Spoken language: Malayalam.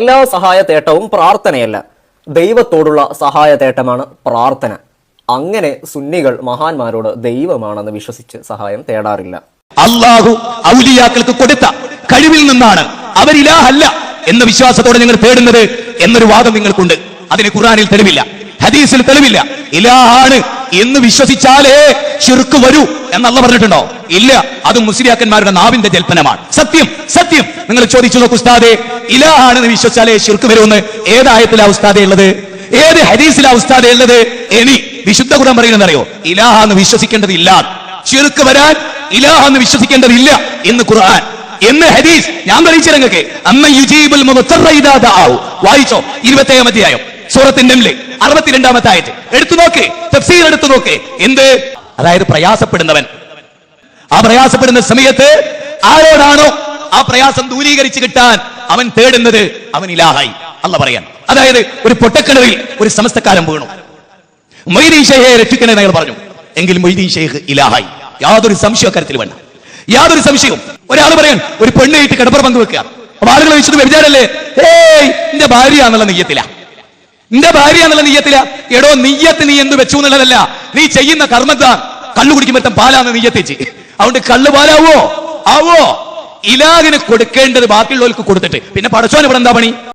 എല്ലാ സഹായ തേട്ടവും പ്രാർത്ഥനയല്ല. ദൈവത്തോടുള്ള സഹായ തേട്ടമാണ് പ്രാർത്ഥന. അങ്ങനെ സുന്നികൾ മഹാന്മാരോട് ദൈവമാണെന്ന് വിശ്വസിച്ച് സഹായം തേടാറില്ല. അള്ളാഹു ഔലിയാക്കൾക്ക് കൊടുത്ത കഴിവിൽ നിന്നാണ് അവരിലാഹല്ല എന്ന വിശ്വാസത്തോടെ നിങ്ങൾ തേടുന്നത് എന്നൊരു വാദം നിങ്ങൾക്കുണ്ട്. അതിന് ഖുറാനിൽ തെളിവില്ല ഹദീസിൽ തെളിവില്ല. ഇലാഹാണ് എന്ന് വിശ്വസിച്ചാലേ ഷിർക്ക് വരൂ എന്നല്ല പറഞ്ഞിട്ടുണ്ടോ? ഇല്ല. അത് മുസ്ലിയാക്കന്മാരുടെ നാവിന്റെ ജൽപ്പനമാണ്. സത്യം സത്യം. നിങ്ങൾ ചോദിച്ചു നോക്കൂ ഉസ്താദെ. ഇലാഹാണെന്ന് വിശ്വസിച്ചാലേ ഷിർക്ക് വരുമെന്ന് ഏതായത്തിലാ ഉസ്താദെ ഉള്ളത്? ഏത് ഹദീസിലാ ഉസ്താദെ ഉള്ളത്? എനി വിശുദ്ധ കുടം അറിയോ ഇലാഹാന്ന് വിശ്വസിക്കേണ്ടതില്ല. ഷിർക്ക് വരാൻ ഇലാഹ എന്ന് വിശ്വസിക്കേണ്ടതില്ല എന്ന് ഖുർആൻ. എന്ന് ഹദീസ് ഞാൻ തെളിയിച്ചു നിങ്ങൾക്ക്. അമ്മ യുജീബുൽ. വായിച്ചോ. ഇരുപത്തേഴാം അധ്യായം. സൂറത്തിന്റെ അറുപത്തിരണ്ടാമത്തെ ആയത്ത്. എടുത്തു നോക്ക് തഫ്സീർ എടുത്തു നോക്ക്. എന്ത്? അതായത് പ്രയാസപ്പെടുന്നവൻ. ആ പ്രയാസപ്പെടുന്ന സമയത്ത് ആരോടാണോ ആ പ്രയാസം ദൂരീകരിച്ച് കിട്ടാൻ അവൻ തേടുന്നത് അവൻ ഇലാഹായി. അല്ല പറയാൻ. അതായത് ഒരു പൊട്ടക്കിണറിൽ ഒരു സമസ്തക്കാരൻ വീണു. മൊയ്തീഷയെ രക്ഷിക്കണേ നിങ്ങൾ പറഞ്ഞു. എങ്കിൽ മൊയ്തീഷേഖ് ഷെയ്ഖ് ഇലാഹായി. യാതൊരു സംശയ കാര്യത്തിൽ വേണ്ട. യാതൊരു സംശയവും. ഒരാൾ പറയാൻ ഒരു പെണ്ണ് ഇട്ട് കിടപ്പറ പങ്കുവെക്കുക. അപ്പൊ ആളുകൾ വെച്ചത് വ്യഭിചാരല്ലേ ഏയ് എന്റെ ഭാര്യ എന്നുള്ള നിന്റെ ഭാര്യ എന്നുള്ള നെയ്യത്തില എടോ നെയ്യത്ത് നീ എന്ത് വെച്ചു എന്നുള്ളതല്ല. നീ ചെയ്യുന്ന കർമ്മത്താ. കള്ളു കുടിക്കുമ്പോൾ പാലാന്ന് നെയ്യത്തിച്ച് അതുകൊണ്ട് കള്ളു പാലാവോ? ആവോ? ഇലാഹിന് കൊടുക്കേണ്ടത് ബാക്കിയുള്ളവർക്ക് കൊടുത്തിട്ട്. പിന്നെ പടച്ചോൻ ഇവിടെ എന്താ പണി?